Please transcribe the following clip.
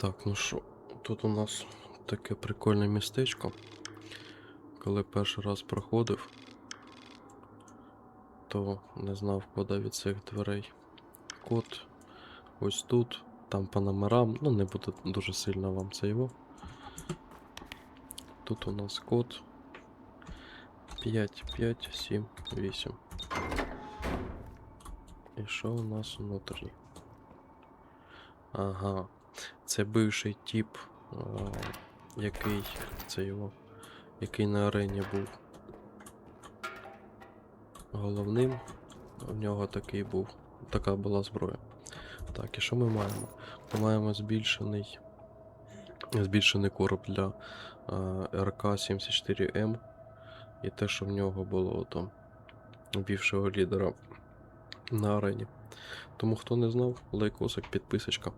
Так, ну що, тут у нас таке прикольне містечко. Коли перший раз проходив, то не знав кода від цих дверей. Код ось тут, там по номерам, ну не буду дуже сильно вам це його. Тут у нас код 5, 5, 7, 8. І що у нас внутрі? Ага. Це бивший тип, а, який це його, який на арені був головним. У нього такий був. Така була зброя. Так, і що ми маємо? Ми маємо збільшений збільшений короб для а, РК-74М. І те, що в нього було там бівшого лідера на арені. Тому хто не знав, лайкосик, підписочка.